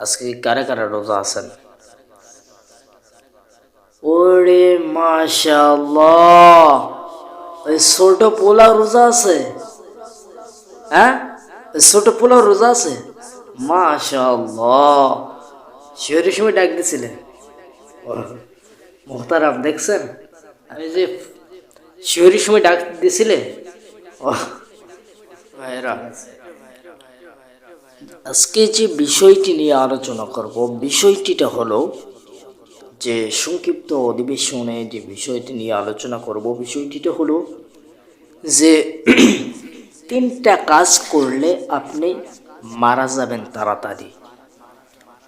আজকে কারা কারা রোজা আছেন? ওরে মাশাল্লাহ ওই ছোট পোলা রোজা আছে? হ্যাঁ? ছোট পোলা রোজা আছে? মাশাল্লাহ শিহরের সময় ডাক দিছিলেন। মোহতারাম, দেখছেন? আমি যে শিহরির সময় ডাক দিছিলে ও ভাইরা। আজকে যে বিষয়টি নিয়ে আলোচনা করব, বিষয়টিটা হলো যে সংক্ষিপ্ত অধিবেশনে যে বিষয়টি নিয়ে আলোচনা করব, বিষয়টিটা হলো যে তিনটা কাজ করলে আপনি মারা যাবেন তাড়াতাড়ি।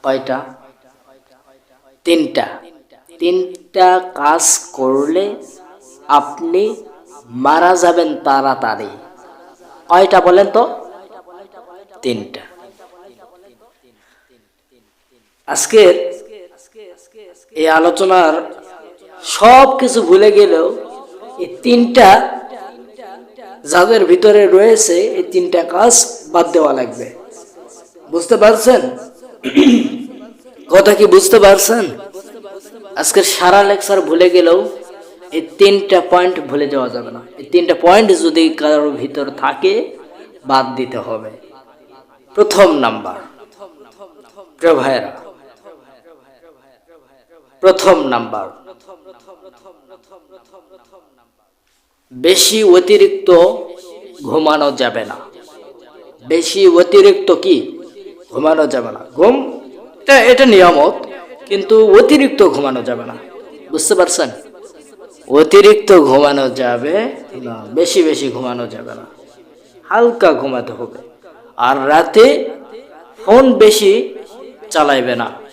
কয়টা? তিনটা। তিনটা কাজ করলে আপনি মারা যাবেন তাড়াতাড়ি। কয়টা বলেন তো? তিনটা। আজকের এই আলোচনার সব কিছু ভুলে গেলেও এই তিনটা যাদের ভিতরে রয়েছে, এই তিনটা কাজ বাদ দেওয়া লাগবে। বুঝতে পারছেন? কথা কি বুঝতে পারছেন? আজকের সারা লেকচার ভুলে গেলেও এই তিনটা পয়েন্ট ভুলে যাওয়া যাবে না। এই তিনটা পয়েন্ট যদি কারোর ভিতর থাকে, বাদ দিতে হবে। প্রথম নাম্বার, প্রিয় ভাইয়েরা প্রথম নাম্বার। বেশি অতিরিক্ত ঘুমানো যাবে না। বেশি অতিরিক্ত কি? ঘুমানো যাবে না। ঘুম, এটা এটা নিয়ামত, কিন্তু অতিরিক্ত ঘুমানো যাবে না। বুঝতে পারছেন? অতিরিক্ত ঘুমানো যাবে না। বেশি বেশি ঘুমানো যাবে না। হালকা ঘুমাতে হবে। আর রাতে ফোন বেশি চালাইবে না।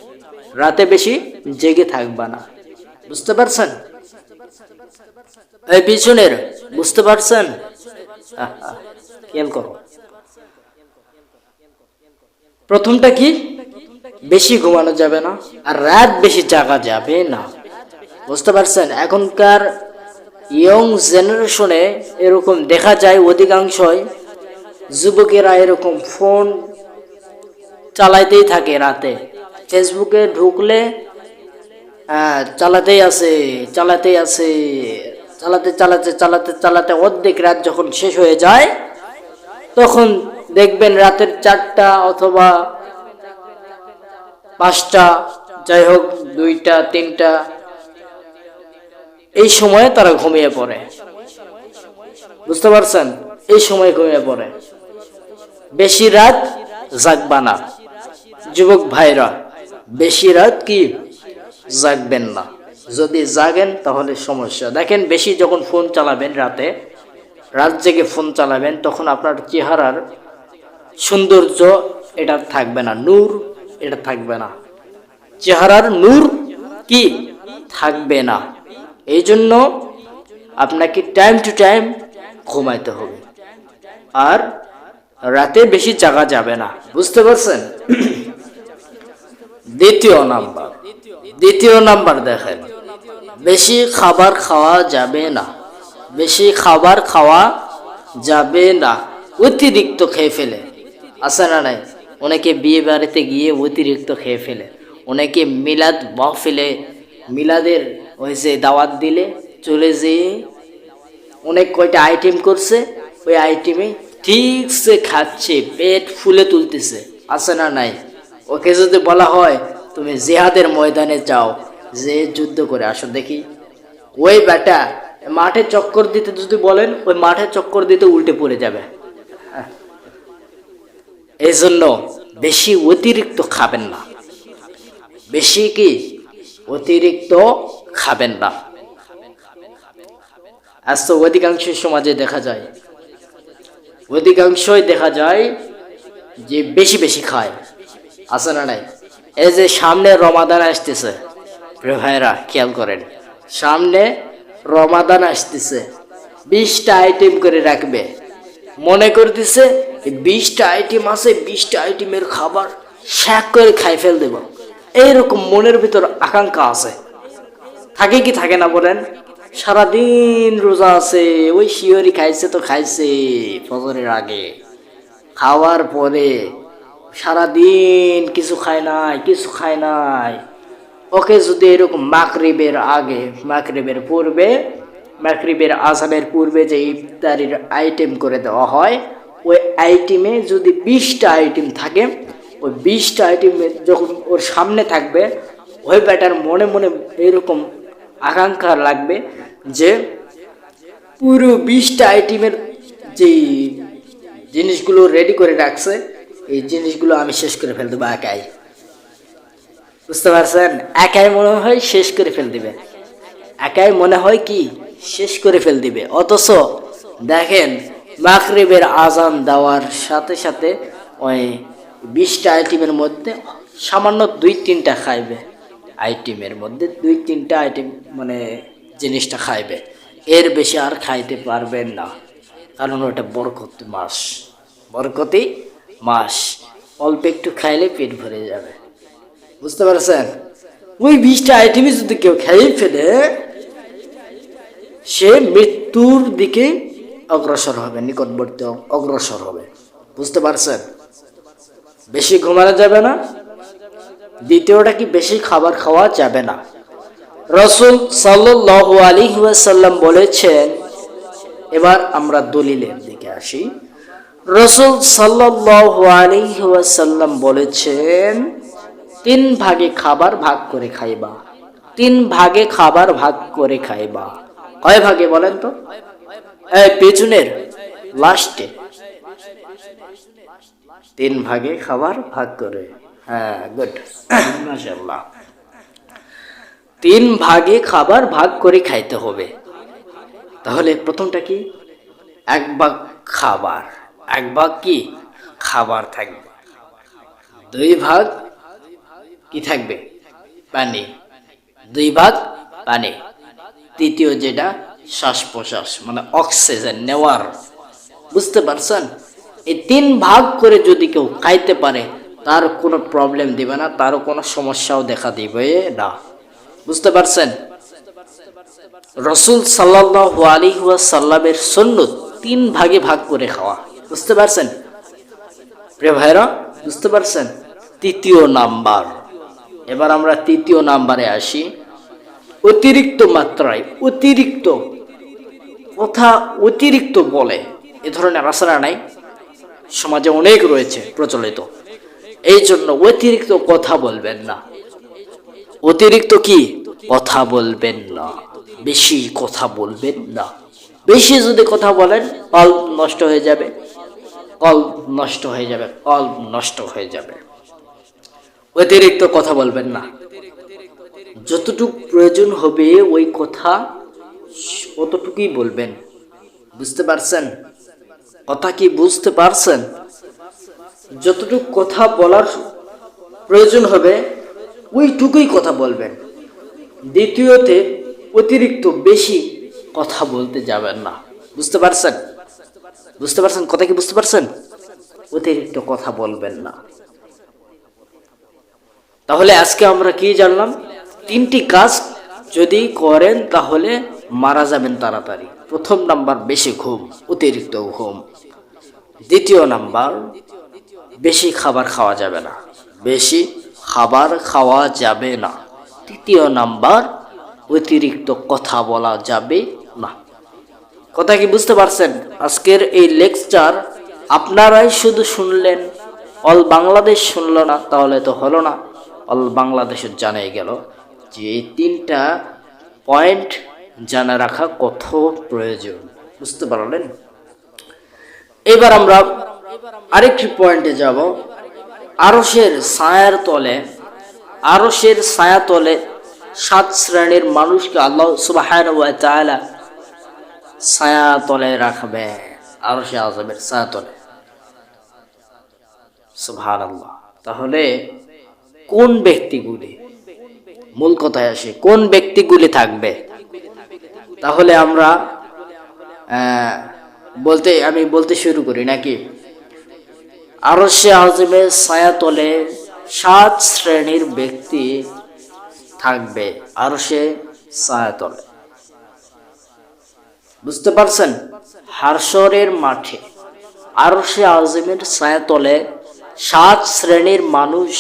রাতে বেশি জেগে থাকবে না। বুঝতে পারছেন? এই পিছনের, বুঝতে পারছেন? খেয়াল করো। প্রথমটা কি? বেশি ঘুমানো যাবে না, আর রাত বেশি জাগা যাবে না। বুঝতে পারছেন? এখনকার ইয়ং জেনারেশনে এরকম দেখা যায় অধিকাংশই যুবকেরা এরকম ফোন চালাইতেই থাকে রাতে। ফেসবুকে ঢুকলে হ্যাঁ চালাতেই আছে চালাতেই আছে চালাতে চালাতে চালাতে চালাতে অর্ধেক রাত যখন শেষ হয়ে যায়, তখন দেখবেন রাতের চারটা অথবা পাঁচটা, যাই হোক, দুইটা, তিনটা, এই সময়ে তারা ঘুমিয়ে পড়ে। বুঝতে পারছেন? এই সময় ঘুমিয়ে পড়ে। বেশি রাত জাগবা না। যুবক ভাইরা। বেশি রাত কি জাগবেন না। যদি জাগেন তাহলে সমস্যা। দেখেন, বেশি যখন ফোন চালাবেন রাতে, রাত জেগে ফোন চালাবেন, তখন আপনার চেহারার সৌন্দর্য এটা থাকবে না। নূর এটা থাকবে না। চেহারার নূর কি থাকবে না। এই জন্য আপনাকে টাইম টু টাইম ঘুমাইতে হবে। আর রাতে বেশি জাগা যাবে না। বুঝতে পারছেন? দ্বিতীয় নাম্বার। দ্বিতীয় নাম্বার দেখেন। বেশি খাবার খাওয়া যাবে না। বেশি খাবার খাওয়া যাবে না। অতিরিক্ত খেয়ে ফেলে। আছে না নাই? অনেকে বিয়ে বাড়িতে গিয়ে অতিরিক্ত খেয়ে ফেলে। অনেকে মিলাদ মহফিলে, মিলাদের হয়েছে দাওয়াত দিলে চলে যেয়ে অনেক কয়টা আইটেম করছে, ওই আইটেমে ঠিকসে খাচ্ছে, পেট ফুলে তুলতেছে। আছে না নাই? ওকে যদি বলা হয়, তুমি জেহাদের ময়দানে যাও, যে যুদ্ধ করে আসো, দেখি। ওই বেটা মাঠে চক্কর দিতে যদি বলেন, ওই মাঠে চক্কর দিতে উল্টে পড়ে যাবে। এই জন্য বেশি অতিরিক্ত খাবেন না। বেশি কি? অতিরিক্ত খাবেন না। আজ তো অধিকাংশ সমাজে দেখা যায়, অধিকাংশই দেখা যায় যে বেশি বেশি খায়। আছে না নাই? এই যে সামনে রমাদান আসতেছে ভাইরা খেয়াল করেন। সামনে রমাদান আসতেছে, বিশটা আইটেম করে রাখবে। মনে করতেছে বিশটা আইটেম আছে, বিশটা আইটেমের খাবার শ্যাক করে খাই ফেল দেব। এইরকম মনের ভিতর আকাঙ্ক্ষা আছে। থাকে কি থাকে না বলেন? সারাদিন রোজা আছে, ওই শিওরি খাইছে তো খাইছে, ফজরের আগে। খাওয়ার পরে সারাদিন কিছু খায় নাই, কিছু খায় নাই। ওকে যদি এরকম মাকরিবের আগে মাকরিবের পূর্বে মাকরিবের আজানের পূর্বে যে ইফতারির আইটেম করে দেওয়া হয়, ওই আইটেমে যদি বিশটা আইটেম থাকে, ওই বিশটা আইটেম যখন ওর সামনে থাকবে, ওই ব্যাটার মনে মনে এরকম আকাঙ্ক্ষা লাগবে যে পুরো বিশটা আইটেমের যে জিনিসগুলো রেডি করে রাখছে এই জিনিসগুলো আমি শেষ করে ফেল দেবো, একাই। বুঝতে পারছেন? একাই মনে হয় শেষ করে ফেল দিবে। একাই মনে হয় কি? শেষ করে ফেল দিবে। অথচ দেখেন মাকরিবের আজান দেওয়ার সাথে সাথে ওই বিশটা আইটেমের মধ্যে সামান্য দুই তিনটা খাইবে। আইটেমের মধ্যে দুই তিনটা আইটেম মানে জিনিসটা খাইবে। এর বেশি আর খাইতে পারবেন না। কারণ ওটা বরকতি মাস। বরকতি মাস। অল্প একটু খাইলে পেট ভরে যাবে। বুঝতে পারছেন? ওই বিশটা আইটেমই যদি কেউ খেয়ে ফেলে, সে মৃত্যুর দিকে অগ্রসর হবে, নিকটবর্তী অগ্রসর হবে। বুঝতে পারছেন? বেশি ঘুমানো যাবে না। দ্বিতীয়টা কি বেশি খাবার খাওয়া যাবে না? রসুল সাল্লাহ আলী সাল্লাম বলেছেন, এবার আমরা দলিলের দিকে আসি। রসুল সাল্লাহ আলী সাল্লাম বলেছেন, তিন ভাগে খাবার ভাগ করে খাইবা। তিন ভাগে খাবার ভাগ করে খাইবা। কয় ভাগে বলেন তো? পেছনের লাস্টে তিন ভাগে খাবার ভাগ করে। হ্যাঁ গুড তিন ভাগে খাবার ভাগ করে খাইতে হবে। তাহলে প্রথমটা কি? এক ভাগ খাবার। এক ভাগ কি? খাবার থাকবে। দুই ভাগ কি থাকবে? পানি। দুই ভাগ পানি। তৃতীয় যেটা শ্বাস প্রশ্বাস মানে অক্সিজেন, নেওয়ার। বুঝতে পারছেন? এই তিন ভাগ করে যদি কেউ খাইতে পারে, তার কোনো প্রবলেম দিবে না, তারও কোনো সমস্যাও দেখা দিবে না। বুঝতে পারছেন? রসুল সাল্লাহ আলী সাল্লামের সন্ন্যত তিন ভাগে ভাগ করে খাওয়া। বুঝতে পারছেন? প্রিয় ভাইরা বুঝতে পারছেন? তৃতীয় নাম্বার। এবার আমরা তৃতীয় নাম্বারে আসি। অতিরিক্ত মাত্রায়, অতিরিক্ত কথা অতিরিক্ত বলে এ ধরনের আশারা নাই। সমাজে অনেক রয়েছে প্রচলিত। এই জন্য অতিরিক্ত কথা বলবেন না। অতিরিক্ত কি? কথা বলবেন না। বেশি কথা বলবেন না। বেশি যদি কথা বলেন কল নষ্ট হয়ে যাবে। কল নষ্ট হয়ে যাবে কল নষ্ট হয়ে যাবে। অতিরিক্ত কথা বলবেন না। যতটুকু প্রয়োজন হবে ওই কথা অতটুকুই বলবেন। বুঝতে পারছেন? কথা কি বুঝতে পারছেন? যতটুকু কথা বলার প্রয়োজন হবে, ওইটুকুই কথা বলবেন। দ্বিতীয়তে, অতিরিক্ত বেশি কথা বলতে যাবেন না। বুঝতে পারছেন? বুঝতে পারছেন? কথা কি বুঝতে পারছেন? অতিরিক্ত কথা বলবেন না। তাহলে আজকে আমরা কি জানলাম? তিনটি কাজ যদি করেন তাহলে মারা যাবেন তাড়াতাড়ি। প্রথম নাম্বার, বেশি ঘুম, অতিরিক্ত ঘুম। দ্বিতীয় নাম্বার, বেশি খাবার খাওয়া যাবে না। বেশি খাবার খাওয়া যাবে না। তৃতীয় নাম্বার, অতিরিক্ত কথা বলা যাবে না। কথা কি বুঝতে পারছেন? আজকের এই লেকচার আপনারাই শুধু শুনলেন, অল বাংলাদেশ শুনলো না, তাহলে তো হলো না। অল বাংলাদেশের জানাই গেল যে এই তিনটা পয়েন্ট জানা রাখা কত প্রয়োজন। বুঝতে পারলেন? এবার আমরা আরেকটি পয়েন্টে যাব। আরসের ছায়ার তলে আরসের ছায়া তলে সাত শ্রেণির মানুষকে আল্লাহ সুবাহ ছায়া তলে রাখবে আরসে আজমের ছায়া তলে তাহলে কোন ব্যক্তিগুলি, মূল কথায় আসে, কোন ব্যক্তিগুলি থাকবে? তাহলে আমরা বলতে, আমি বলতে শুরু করি নাকি? আরও সে আজমের ছায়াতলে সাত শ্রেণির ব্যক্তি থাকবে আরও সে ছায়াতলে। বুঝতে পারছেন? হারসরের মাঠে আরও সে আজমের ছায়াতলে সাত শ্রেণির মানুষ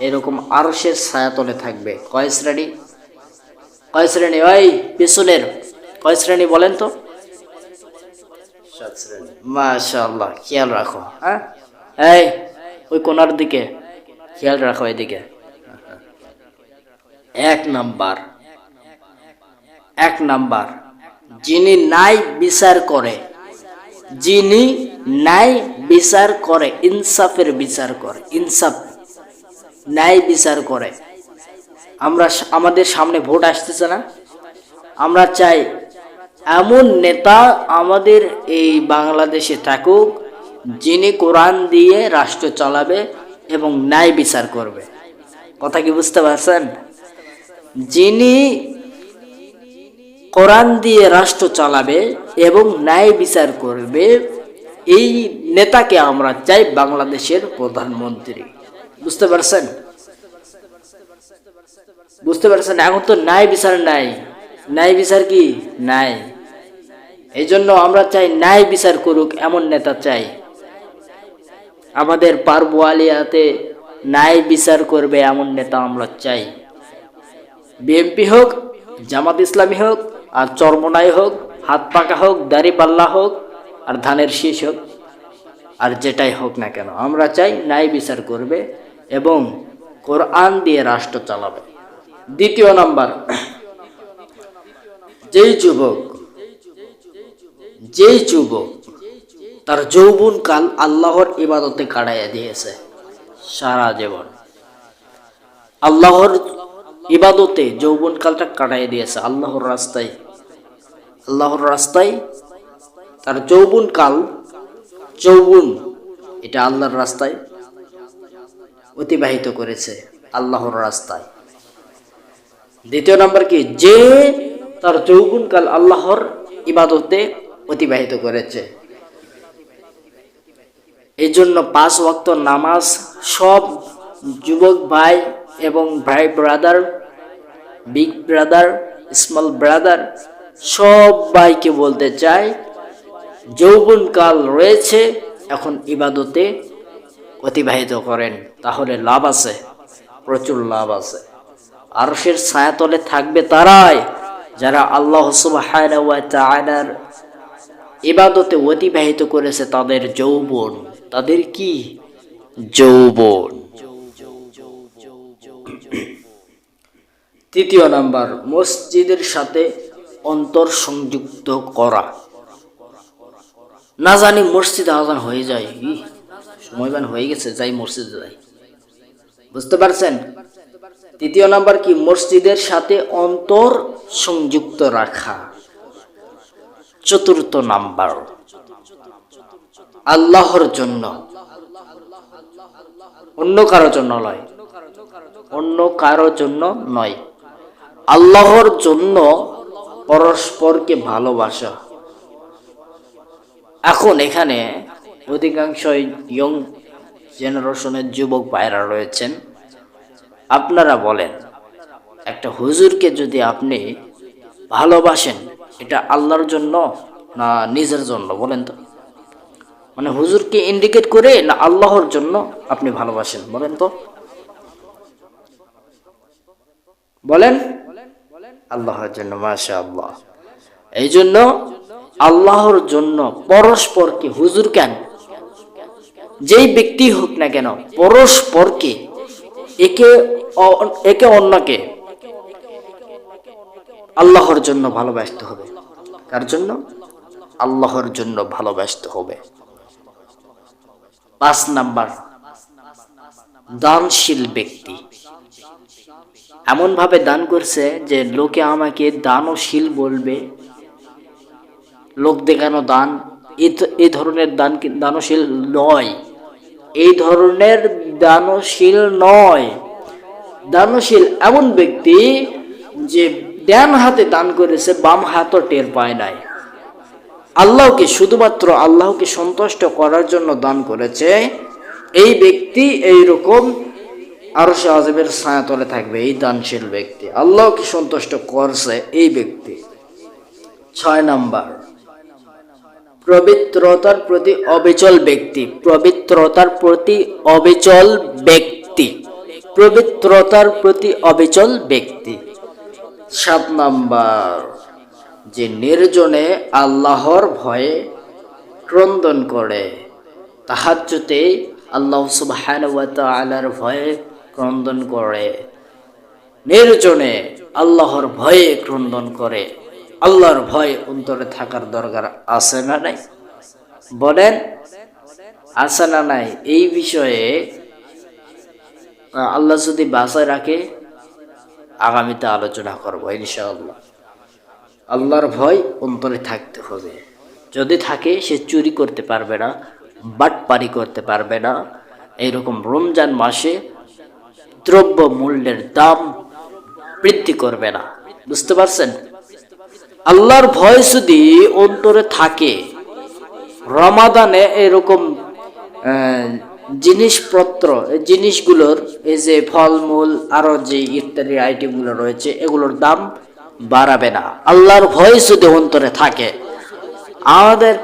এরকম আরশের ছায়াতলে থাকবে। কয় শ্রেণি? কয় শ্রেণি? ওই পিছনের। কয় শ্রেণি বলেন তো? শ্রেণি। খেয়াল রাখো হ্যাঁ? এই ওই কোনার দিকে খেয়াল রাখো এদিকে। এক নাম্বার এক নাম্বার। যিনি নাই বিচার করে, যিনি ন্যায় বিচার করে, ইনসাফের বিচার করে, ইনসাফ, ন্যায় বিচার করে। আমরা আমাদের সামনে ভোট আসতেছে না। আমরা চাই এমন নেতা আমাদের এই বাংলাদেশে থাকুক, যিনি কোরআন দিয়ে রাষ্ট্র চালাবে এবং ন্যায় বিচার করবে। কথা কি বুঝতে পারছেন? যিনি কোরআন দিয়ে রাষ্ট্র চালাবে এবং ন্যায় বিচার করবে, এই নেতাকে আমরা চাই বাংলাদেশের প্রধানমন্ত্রী। বুঝতে পারছেন? বুঝতে পারছেন? এখন তো ন্যায় বিচার নাই। ন্যায় বিচার কি? নাই। এই জন্য আমরা চাই ন্যায় বিচার করুক, এমন নেতা চাই। আমাদের পারবোয়ালিয়াতে ন্যায় বিচার করবে, এমন নেতা আমরা চাই। বিএমপি হোক, জামাত ইসলামী হোক আর চর্মনাই হোক, হাত পাকা হোক, দাড়ি পাল্লা হোক, আর ধানের শীষ হোক, আর যেটাই হোক না কেন, আমরা চাই ন্যায় বিচার করবে এবং কোরআন দিয়ে রাষ্ট্র চালাবে। দ্বিতীয় নাম্বার, যেই যুবক যেই যুবক তার যৌবন কাল আল্লাহর ইবাদতে কাটাইয়া দিয়েছে সারা জীবন। আল্লাহর ইবাদতে যৌবন কালটা কাটাই দিয়েছে আল্লাহর রাস্তায়। আল্লাহর রাস্তায় তার যৌবন কাল যৌবন, এটা আল্লাহর রাস্তায় অতিবাহিত করেছে আল্লাহর রাস্তায়। দ্বিতীয় নাম্বার কি? যে তার যৌবন কাল আল্লাহর ইবাদতে অতিবাহিত করেছে। এই জন্য পাঁচ ওয়াক্ত নামাজ সব যুবক ভাই এবং ভাই brother big brother small brother সবাইকে বলতে চাই যৌবনকাল রয়েছে, এখন ইবাদতে অতিবাহিত করেন, তাহলে লাভ আছে, প্রচুর লাভ আছে। আরশের ছায়াতলে থাকবে তারাই, যারা আল্লাহ তাআলার ইবাদতে অতিবাহিত করেছে তাদের যৌবন। তাদের কি? যৌবন। তৃতীয় নাম্বার, মসজিদের সাথে অন্তর সংযুক্ত করা। না জানি মসজিদ আজান হয়ে যায়। সময়বান হয়ে গেছে, যাই মসজিদে যাই। বুঝতে পারছেন? তৃতীয় নাম্বার কি? মসজিদের সাথে অন্তর সংযুক্ত রাখা। চতুর্থ নাম্বার, আল্লাহর জন্য। অন্য কারও জন্য নয়। অন্য কারও জন্য নয়। আল্লাহর জন্য পরস্পরকে ভালোবাসা। এখন এখানে অধিকাংশ ইয়ং জেনারেশনের যুবক ভাইরা রয়েছেন। আপনারা বলেন, একটা হুজুরকে যদি আপনি ভালোবাসেন, এটা আল্লাহর জন্য না নিজের জন্য? বলেন তো। মানে হুজুরকে ইন্ডিকেট করে না আল্লাহর জন্য আপনি ভালোবাসেন? বলেন তো। বলেন। আল্লাহর জন্য মাশা আল্লাহ এই জন্য আল্লাহর জন্য পরস্পরকে হুজুর কেন? যেই ব্যক্তি হোক না কেন, পরস্পরকে, একে একে অন্যকে আল্লাহর জন্য ভালোবাসতে হবে। কার জন্য? আল্লাহর জন্য ভালোবাসতে হবে। পাঁচ নাম্বার, দানশীল ব্যক্তি। এমন ভাবে দান করছে যে লোকে আমাকে দানশীল বলবে। লোক দেখানো দান? এই ধরনের দান দানশীল নয়। এই ধরনের দানশীল নয়। দানশীল এমন ব্যক্তি যে ডান হাতে দান করেছে, বাম হাতও টের পায় নাই। আল্লাহকে শুধুমাত্র আল্লাহকে সন্তুষ্ট করার জন্য দান করেছে। এই ব্যক্তি এই রকম আরও সে আজমের ছায়াতলে থাকবে, এই দানশীল ব্যক্তি। আল্লাহকে সন্তুষ্ট করছে এই ব্যক্তি? ছয় নাম্বার। পবিত্রতার প্রতি অবিচল ব্যক্তি। পবিত্রতার প্রতি অবিচল ব্যক্তি। পবিত্রতার প্রতি অবিচল ব্যক্তি। সাত নাম্বার। যে নির্জনে আল্লাহর ভয়ে ক্রন্দন করে, তাহাজ্জুতে আল্লাহ তাআলার ভয়ে ক্রন্দন করে। নির্জনে আল্লাহর ভয়ে ক্রন্দন করে। আল্লাহর ভয় অন্তরে থাকার দরকার আছে না নাই? বলেন, আছে না নাই? এই বিষয়ে আল্লাহ যদি বাসায় রাখে, আগামীতে আলোচনা করব ইনশাআল্লাহ। আল্লাহর ভয় অন্তরে থাকতে হবে। যদি থাকে, সে চুরি করতে পারবে না, বাটপারি করতে পারবে না। এইরকম রমজান মাসে দ্রব্য মূল্যের দাম বৃদ্ধি করবে না। বুঝতে পারছেন? আল্লাহর ভয় যদি অন্তরে থাকে, রমাদানে এরকম জিনিসপত্র জিনিসগুলোর, এই যে ফলমূল, আরও যে ইত্যাদি আইটেমগুলো রয়েছে, এগুলোর দাম বাড়াবে না। আল্লাহর ভয় যদি অন্তরে থাকে, আমাদের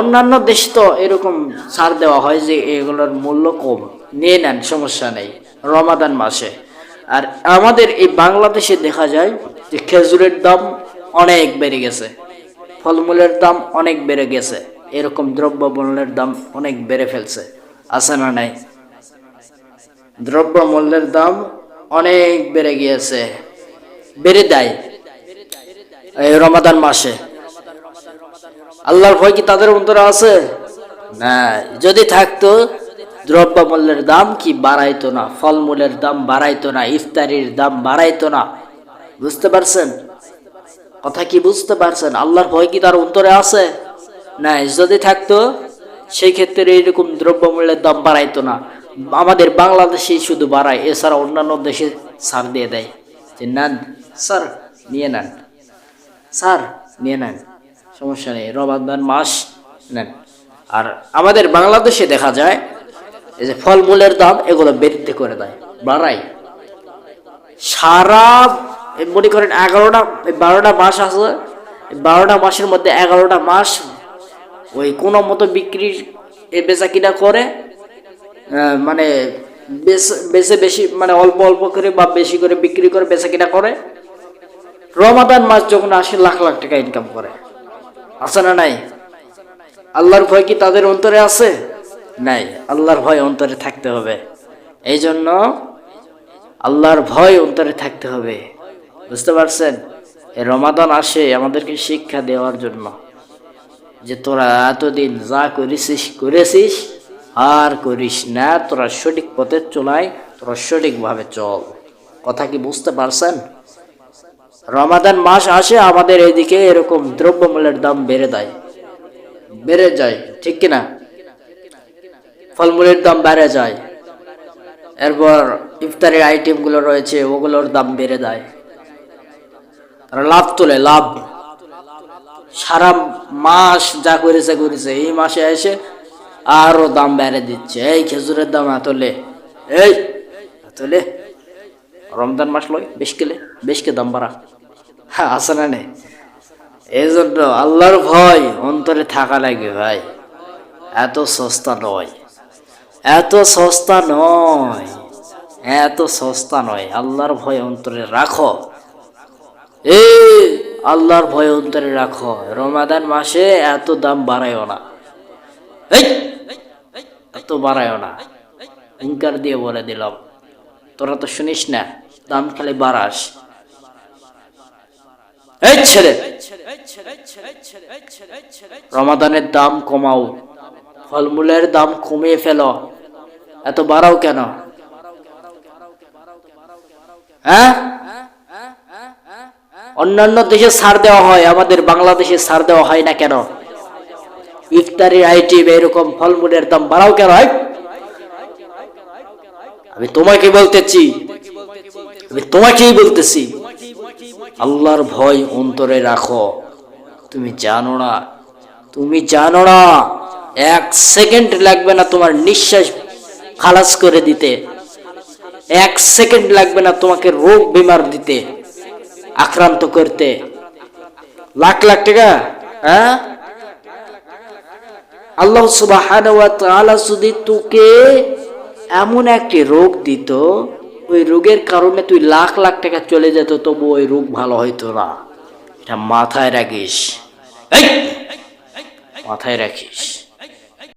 অন্যান্য দেশ তো এরকম ছাড় দেওয়া হয় যে এগুলোর মূল্য কম। নিয়ে নেন, সমস্যা নেই। রমাদান মাসে। আর আমাদের এই বাংলাদেশে দেখা যায় যে খেজুরের দাম অনেক বেড়ে গেছে। ফলমূলের দাম অনেক বেড়ে গেছে। এরকম দ্রব্যমূল্যের দাম অনেক বেড়ে ফেলছে। আছে না নাই? দ্রব্যমূল্যের দাম অনেক বেড়ে গিয়েছে। বেড়ে দেয় এই রমাদান মাসে। আল্লাহর ভয় কি তাদের অন্তরে আছে? না যদি থাকতো দ্রব্যমূল্যের দাম কি বাড়াইতো না? ফলমূলের দাম বাড়াইতো না? ইফতারির দাম বাড়াইতো না? বুঝতে পারছেন? কথা কি বুঝতে পারছেন? আল্লাহর ভয় কি তার অন্তরে আছে? না যদি থাকতো সেই ক্ষেত্রে এরকম দ্রব্যমূল্যের দাম বাড়াইতো না। আমাদের বাংলাদেশেই শুধু বাড়ায়, এছাড়া অন্যান্য দেশে ছাড় দিয়ে দেয়। যে নেন, স্যার, নিয়ে নেন। স্যার, নিয়ে নেন। সমস্যা নেই। রমাদান মাস, নেন। আর আমাদের বাংলাদেশে দেখা যায় এই যে ফলমূলের দাম এগুলো বৃদ্ধি করে দেয়, বাড়ায়। সারা মনে করেন এগারোটা বারোটা মাস আছে বারোটা মাসের মধ্যে এগারোটা মাস ওই কোনো মতো বিক্রি বেচা কিনা করে মানে বেচে বেশি মানে অল্প অল্প করে বা বেশি করে বিক্রি করে বেচা কিনা করে। রমাদান মাস যখন আসে, লাখ লাখ টাকা ইনকাম করে। আছে না নাই? আল্লাহর ভয় কি তাদের অন্তরে আছে? নাই। আল্লাহর ভয় অন্তরে থাকতে হবে। এই জন্য আল্লাহর ভয় অন্তরে থাকতে হবে। বুঝতে পারছেন? রমাদান আসে আমাদেরকে শিক্ষা দেওয়ার জন্য যে তোরা এতদিন যা করেছিস করেছিস, আর করিস না, তোরা সঠিক পথে চলায় তোরা সঠিকভাবে চল। কথা কি বুঝতে পারছেন? রমাদান মাস আসে, আমাদের এদিকে এরকম দ্রব্যমূল্যের দাম বেড়ে দেয়। বেড়ে যায়, ঠিক কিনা? ফলমূলের দাম বেড়ে যায়। এরপর ইফতারের আইটেমগুলো রয়েছে, ওগুলোর দাম বেড়ে দেয় তারা লাভ তোলে, লাভ। সারা মাস যা করেছে করেছে, এই মাসে এসে আরও দাম বেড়ে দিচ্ছে। এই খেজুরের দাম এতলে এই এতলে রমজান মাস লয়, বেশ কেলে বেশ কে দাম বাড়া। হ্যাঁ আছে না নেই এই জন্য আল্লাহর ভয় অন্তরে থাকা লাগে ভাই। এত সস্তা নয়। এত সস্তা নয়। এত সস্তা নয়। আল্লাহর ভয় অন্তরে রাখো। এ, আল্লাহর ভয় অন্তরে রাখো। রমাদান মাসে এত দাম বাড়ায়ও না। এত বাড়ায়ও না। হুঙ্কার দিয়ে বলে দিলাম। তোরা তো শুনিস না, দাম খালি বাড়াস। এই রমাদানের দাম কমাও। ফলমূলের দাম কমিয়ে ফেলো। এত বাড়াও কেন? হ্যাঁ? অন্যান্য দেশে ছাড় দেওয়া হয়, আমাদের বাংলাদেশে ছাড় দেওয়া হয় না কেন? ইফতারি আইটেম এরকম ফলমূলের দাম বাড়াও কেন হয় আমি তোমাকে বলতেছি, আমি তোমাকেই বলতেছি, আল্লাহর ভয় অন্তরে রাখো। তুমি জানো না, তুমি জানো না। এক সেকেন্ড লাগবে না তোমার নিঃশ্বাস খালাস করে দিতে। এক সেকেন্ড লাগবে না তোমাকে রোগ বিমার দিতে, আক্রান্ত করতে। লাখ লাখ টাকা হ্যাঁ? আল্লাহ সুবাহান ওয়া যদি তোকে এমন একটি রোগ দিত, ওই রোগের কারণে তুই লাখ লাখ টাকা চলে যেত তবু ওই রোগ ভালো হইতো না। এটা মাথায় রাখিস। মাথায় রাখিস।